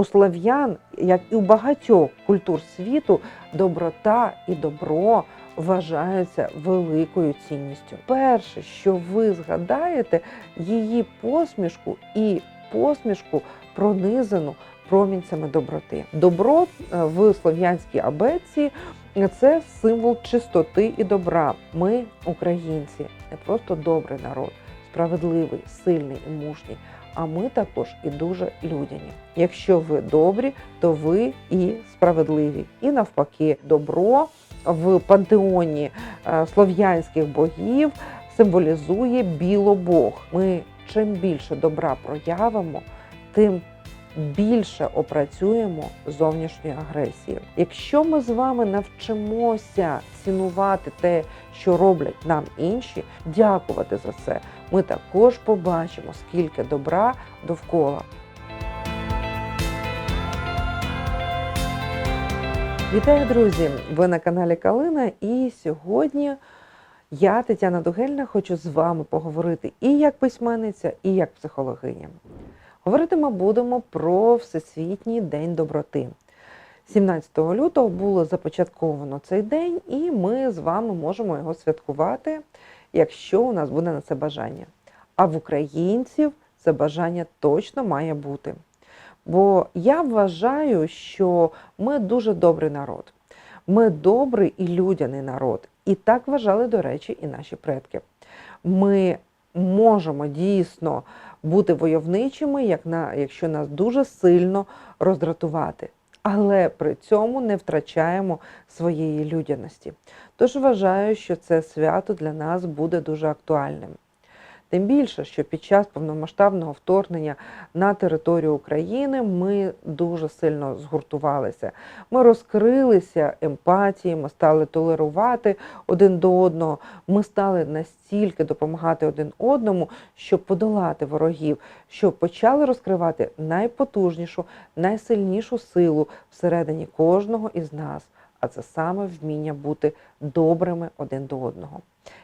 У слав'ян, як і у багатьох культур світу, доброта і добро вважаються великою цінністю. Перше, що ви згадаєте, її посмішку і посмішку пронизану промінцями доброти. Добро е, в слов'янській абетці це символ чистоти і добра. Ми, українці, не просто добрий народ, справедливий, сильний і мужній. А ми також і дуже людяні. Якщо ви добрі, то ви і справедливі. І навпаки, добро в пантеоні е, слов'янських богів символізує білобог. Ми чим більше добра проявимо, тим більше опрацюємо зовнішньої агресії. Якщо ми з вами навчимося цінувати те, що роблять нам інші, дякувати за це, ми також побачимо, скільки добра довкола. Вітаю, друзі! Ви на каналі Калина, і сьогодні я, Тетяна Дугельна, хочу з вами поговорити і як письменниця, і як психологиня. Говорити ми будемо про Всесвітній день доброти. 17 лютого було започатковано цей день, і ми з вами можемо його святкувати, якщо у нас буде на це бажання. А в українців це бажання точно має бути. Бо я вважаю, що ми дуже добрий народ. Ми добрий і людяний народ. І так вважали, до речі, і наші предки. Ми можемо дійсно бути войовничими, якщо нас дуже сильно роздратувати. Але при цьому не втрачаємо своєї людяності. Тож вважаю, що це свято для нас буде дуже актуальним. Тим більше, що під час повномасштабного вторгнення на територію України ми дуже сильно згуртувалися. Ми розкрилися емпатії, ми стали толерувати один до одного. Ми стали настільки допомагати один одному, щоб подолати ворогів, що почали розкривати найпотужнішу, найсильнішу силу всередині кожного із нас. А це саме вміння бути добрими один до одного.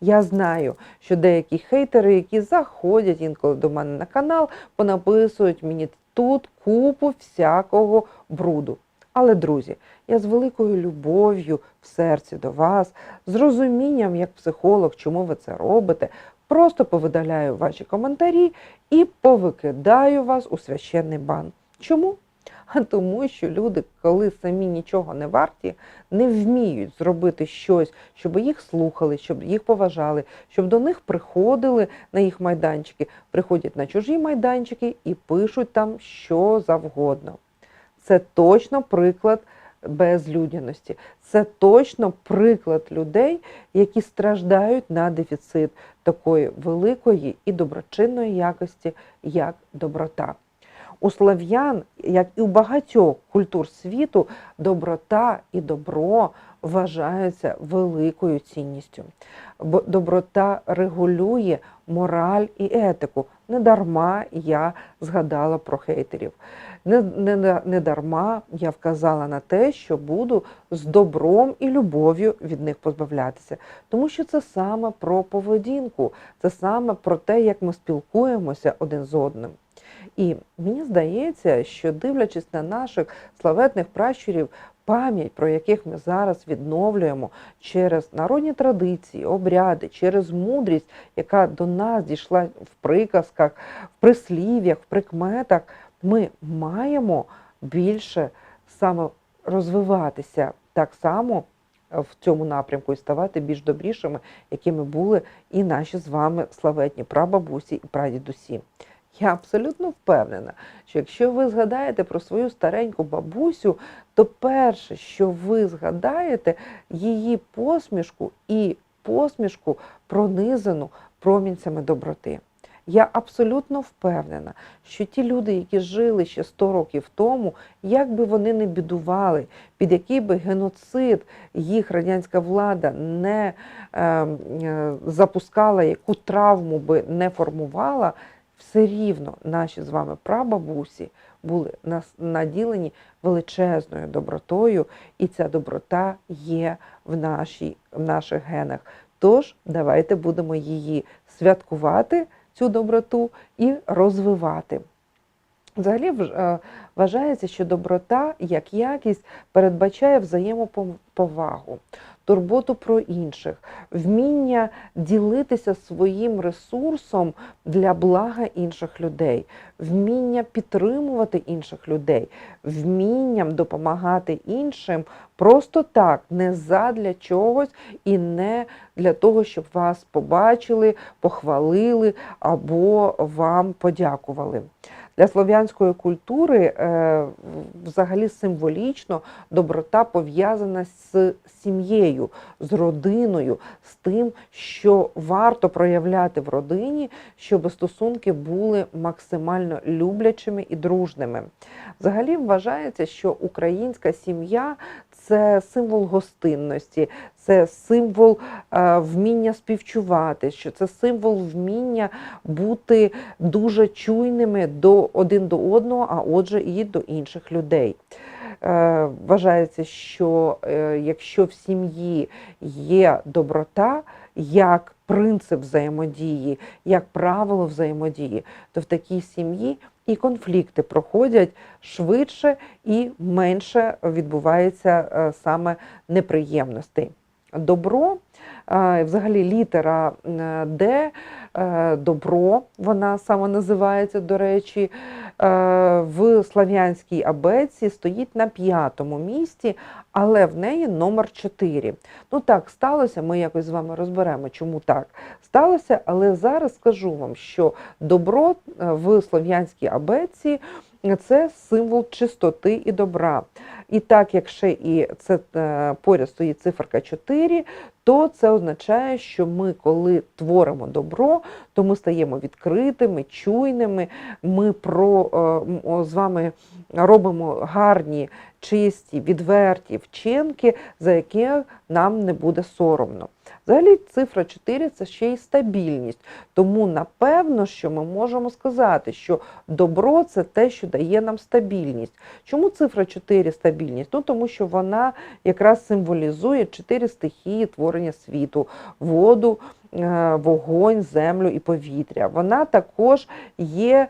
Я знаю, що деякі хейтери, які заходять інколи до мене на канал, понаписують мені тут купу всякого бруду. Але, друзі, я з великою любов'ю в серці до вас, з розумінням як психолог, чому ви це робите, просто повидаляю ваші коментарі і повикидаю вас у священний бан. Чому? А тому, що люди, коли самі нічого не варті, не вміють зробити щось, щоб їх слухали, щоб їх поважали, щоб до них приходили на їх майданчики, приходять на чужі майданчики і пишуть там що завгодно. Це точно приклад безлюдяності. Це точно приклад людей, які страждають на дефіцит такої великої і доброчинної якості, як доброта. У слав'ян, як і у багатьох культур світу, доброта і добро вважаються великою цінністю. Бо доброта регулює мораль і етику. Не дарма я згадала про хейтерів. Не, не, не дарма я вказала на те, що буду з добром і любов'ю від них позбавлятися. Тому що це саме про поведінку, це саме про те, як ми спілкуємося один з одним. І мені здається, що дивлячись на наших славетних пращурів, пам'ять, про яких ми зараз відновлюємо через народні традиції, обряди, через мудрість, яка до нас дійшла в приказках, в прислів'ях, в прикметах, ми маємо більше саме розвиватися так само в цьому напрямку і ставати більш добрішими, якими були і наші з вами славетні прабабусі і прадідусі. Я абсолютно впевнена, що якщо ви згадаєте про свою стареньку бабусю, то перше, що ви згадаєте, її посмішку і посмішку пронизану промінцями доброти. Я абсолютно впевнена, що ті люди, які жили ще 100 років тому, як би вони не бідували, під який би геноцид їх радянська влада не е, е, запускала, яку травму би не формувала, все рівно наші з вами прабабусі були наділені величезною добротою, і ця доброта є в, нашій, в наших генах. Тож давайте будемо її святкувати, цю доброту, і розвивати. Взагалі е, вважається, що доброта як якість передбачає взаємоповагу, турботу про інших, вміння ділитися своїм ресурсом для блага інших людей, вміння підтримувати інших людей, вмінням допомагати іншим просто так, не задля чогось і не для того, щоб вас побачили, похвалили або вам подякували. Для слов'янської культури е, взагалі символічно доброта пов'язана з сім'єю, з родиною, з тим, що варто проявляти в родині, щоб стосунки були максимально люблячими і дружними. Взагалі вважається, що українська сім'я це символ гостинності, це символ е, вміння співчувати, що це символ вміння бути дуже чуйними до один до одного, а отже, і до інших людей. Е, Вважається, що е, якщо в сім'ї є доброта як принцип взаємодії, як правило взаємодії, то в такій сім'ї і конфлікти проходять швидше і менше відбувається е, саме неприємностей. Добро, взагалі літера Д, е, добро, вона саме називається, до речі, е, в слав'янській абетці стоїть на п'ятому місці, але в неї номер 4. Ну так сталося, ми якось з вами розберемо, чому так сталося, але зараз скажу вам, що добро е, в слов'янській абетці це символ чистоти і добра. І так, як ще і це е, поряд стоїть циферка 4, то це означає, що ми, коли творимо добро, то ми стаємо відкритими, чуйними. Ми про е, з вами робимо гарні, чисті, відверті вчинки, за які нам не буде соромно. Взагалі, цифра 4 це ще й стабільність. Тому напевно, що ми можемо сказати, що добро це те, що дає нам стабільність. Чому цифра 4 стабільність? Ну тому що вона якраз символізує чотири стихії творення світу: воду, е, вогонь, землю і повітря. Вона також є е,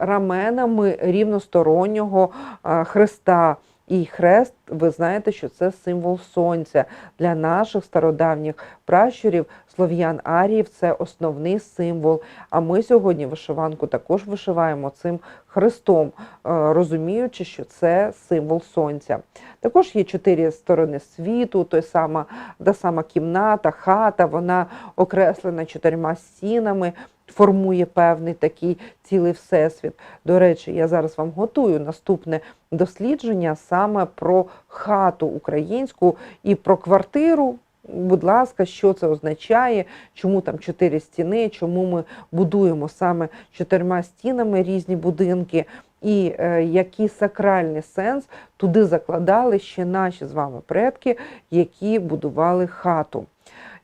раменами рівностороннього е, хреста. І хрест, ви знаєте, що це символ сонця для наших стародавніх пращурів, слов'ян аріїв, це основний символ. А ми сьогодні вишиванку також вишиваємо цим хрестом, е, розуміючи, що це символ сонця. Також є чотири сторони світу, той сама, та сама кімната, хата, вона окреслена чотирма стінами. Формує певний такий цілий всесвіт. До речі, я зараз вам готую наступне дослідження саме про хату українську і про квартиру. Будь ласка, що це означає, чому там чотири стіни, чому ми будуємо саме чотирма стінами різні будинки, і е, який сакральний сенс туди закладали ще наші з вами предки, які будували хату.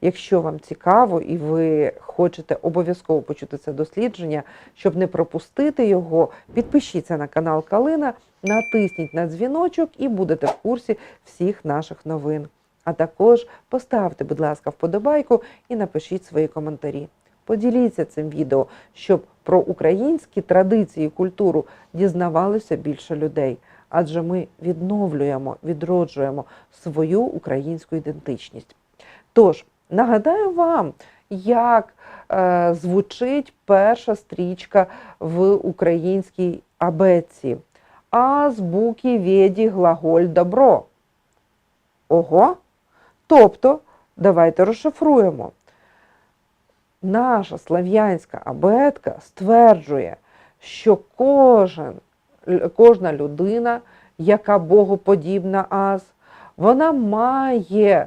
Якщо вам цікаво і ви хочете обов'язково почути це дослідження, щоб не пропустити його, підпишіться на канал Калина, натисніть на дзвіночок і будете в курсі всіх наших новин. А також поставте, будь ласка, вподобайку і напишіть свої коментарі. Поділіться цим відео, щоб про українські традиції і культуру дізнавалося більше людей. Адже ми відновлюємо, відроджуємо свою українську ідентичність. Тож, нагадаю вам, як е, звучить перша стрічка в українській абетці. Азбуки веді глаголь добро. Ого. Тобто, давайте розшифруємо. Наша слав'янська абетка стверджує, що кожен, кожна людина, яка богоподібна аз, вона має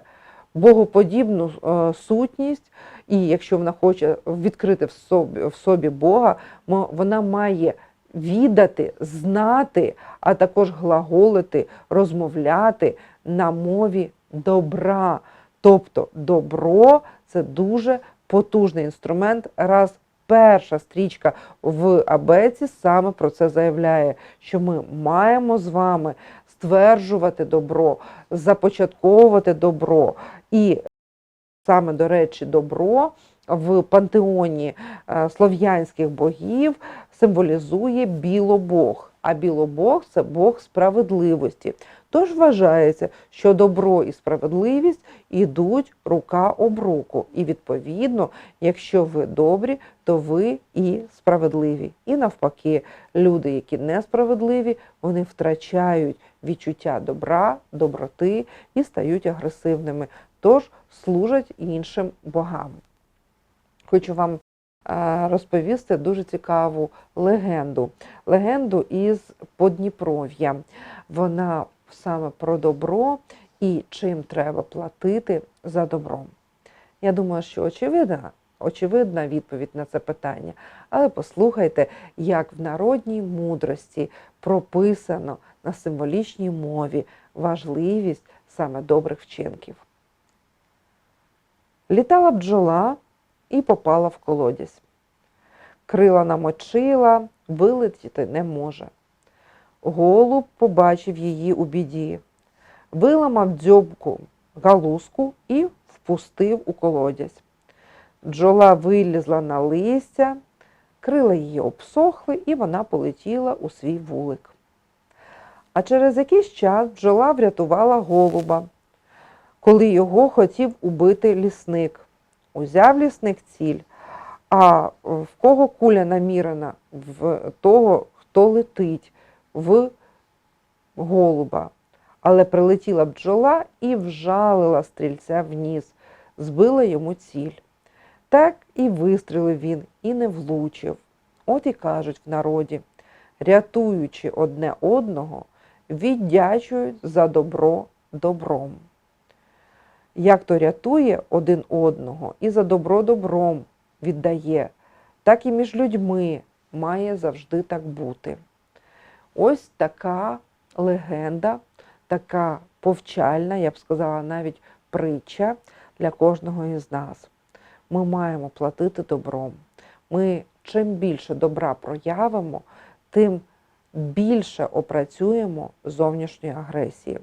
богоподібну е, сутність, і якщо вона хоче відкрити в собі, в собі Бога, вона має відати, знати, а також глаголити, розмовляти на мові добра. Тобто добро це дуже потужний інструмент. Раз перша стрічка в Абеці саме про це заявляє, що ми маємо з вами стверджувати добро, започатковувати добро. І саме, до речі, добро в пантеоні е, слов'янських богів символізує білобог. А білобог це Бог справедливості. Тож вважається, що добро і справедливість ідуть рука об руку. І відповідно, якщо ви добрі, то ви і справедливі. І навпаки, люди, які несправедливі, вони втрачають відчуття добра, доброти і стають агресивними, тож служать іншим богам. Хочу вам розповісти дуже цікаву легенду. Легенду із Подніпров'я. Вона саме про добро і чим треба платити за добром. Я думаю, що очевидна, очевидна відповідь на це питання. Але послухайте, як в народній мудрості прописано на символічній мові важливість саме добрих вчинків. Літала бджола і попала в колодязь. Крила намочила, вилетіти не може. Голуб побачив її у біді, виламав дзьобку галузку і впустив у колодязь. Бджола вилізла на листя, крила її обсохли, і вона полетіла у свій вулик. А через якийсь час бджола врятувала голуба, коли його хотів убити лісник. Узяв лісник ціль, а в кого куля намірена в того, хто летить в голуба. Але прилетіла бджола і вжалила стрільця в ніс, збила йому ціль. Так і вистрілив він, і не влучив. От і кажуть в народі, рятуючи одне одного, віддячують за добро добром. Як то рятує один одного і за добро добром віддає, так і між людьми має завжди так бути. Ось така легенда, така повчальна, я б сказала, навіть притча для кожного із нас. Ми маємо платити добром. Ми чим більше добра проявимо, тим більше опрацюємо зовнішньої агресії.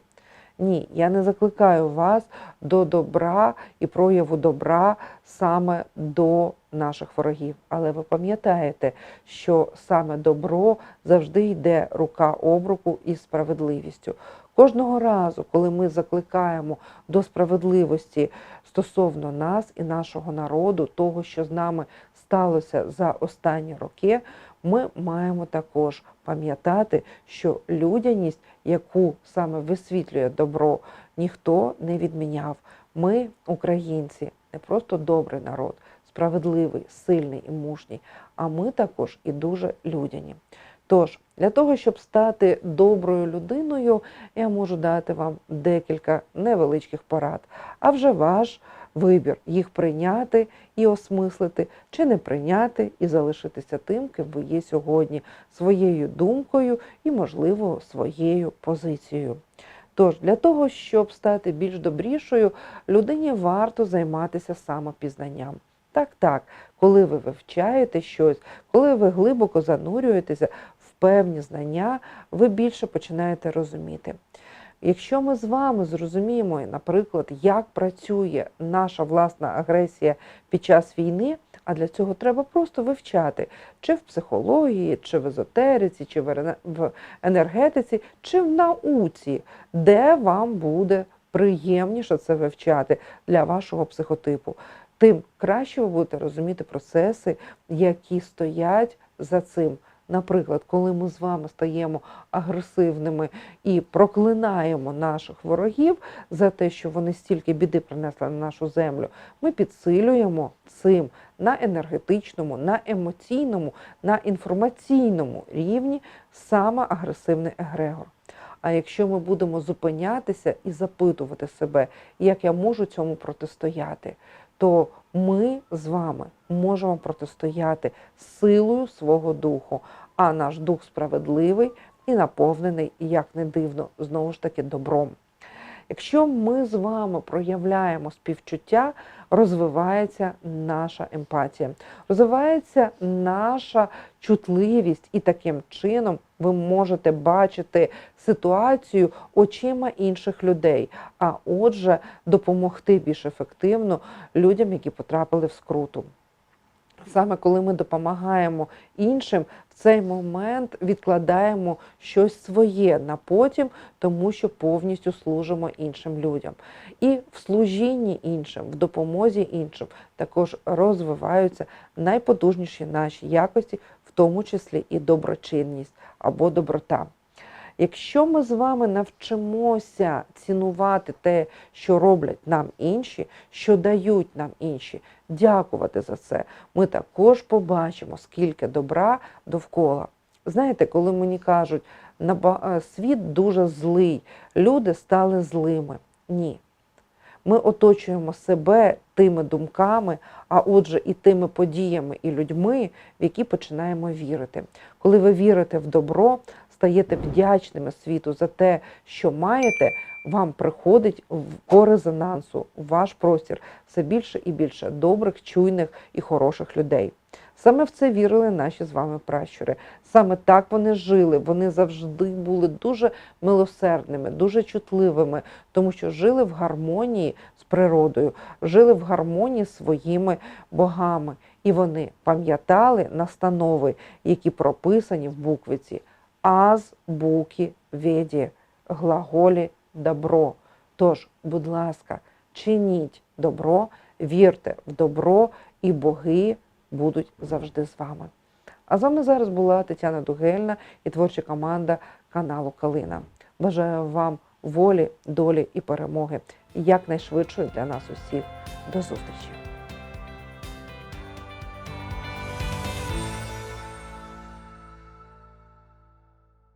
Ні, я не закликаю вас до добра і прояву добра саме до наших ворогів. Але ви пам'ятаєте, що саме добро завжди йде рука об руку із справедливістю. Кожного разу, коли ми закликаємо до справедливості стосовно нас і нашого народу, того, що з нами сталося за останні роки, ми маємо також пам'ятати, що людяність, яку саме висвітлює добро, ніхто не відміняв. Ми, українці, не просто добрий народ, справедливий, сильний і мужній, а ми також і дуже людяні. Тож, для того, щоб стати доброю людиною, я можу дати вам декілька невеличких порад. А вже ваш вибір їх прийняти і осмислити, чи не прийняти і залишитися тим, ким ви є сьогодні, своєю думкою і, можливо, своєю позицією. Тож, для того, щоб стати більш добрішою, людині варто займатися самопізнанням. Так, так, коли ви вивчаєте щось, коли ви глибоко занурюєтеся певні знання, ви більше починаєте розуміти. Якщо ми з вами зрозуміємо, наприклад, як працює наша власна агресія під час війни, а для цього треба просто вивчати, чи в психології, чи в езотериці, чи в енергетиці, чи в науці, де вам буде приємніше це вивчати для вашого психотипу, тим краще ви будете розуміти процеси, які стоять за цим. Наприклад, коли ми з вами стаємо агресивними і проклинаємо наших ворогів за те, що вони стільки біди принесли на нашу землю, ми підсилюємо цим на енергетичному, на емоційному, на інформаційному рівні саме агресивний егрегор. А якщо ми будемо зупинятися і запитувати себе, як я можу цьому протистояти, то ми з вами можемо протистояти силою свого духу, а наш дух справедливий і наповнений, як не дивно, знову ж таки добром. Якщо ми з вами проявляємо співчуття, розвивається наша емпатія, розвивається наша чутливість, і таким чином ви можете бачити ситуацію очима інших людей, а отже, допомогти більш ефективно людям, які потрапили в скруту. Саме коли ми допомагаємо іншим, в цей момент відкладаємо щось своє на потім, тому що повністю служимо іншим людям. І в служінні іншим, в допомозі іншим також розвиваються найпотужніші наші якості, в тому числі і доброчинність або доброта. Якщо ми з вами навчимося цінувати те, що роблять нам інші, що дають нам інші, дякувати за це, ми також побачимо, скільки добра довкола. Знаєте, коли мені кажуть, «Наба- е, світ дуже злий, люди стали злими. Ні. Ми оточуємо себе тими думками, а отже, і тими подіями і людьми, в які починаємо вірити. Коли ви вірите в добро, стаєте вдячними світу за те, що маєте, вам приходить по резонансу ваш простір все більше і більше добрих, чуйних і хороших людей. Саме в це вірили наші з вами пращури. Саме так вони жили. Вони завжди були дуже милосердними, дуже чутливими, тому що жили в гармонії з природою, жили в гармонії з своїми богами. І вони пам'ятали настанови, які прописані в буквиці аз буки веді, глаголі добро. Тож, будь ласка, чиніть добро, вірте в добро, і боги будуть завжди з вами. А з вами зараз була Тетяна Дугельна і творча команда каналу Калина. Бажаю вам волі, долі і перемоги якнайшвидшої для нас усіх. До зустрічі!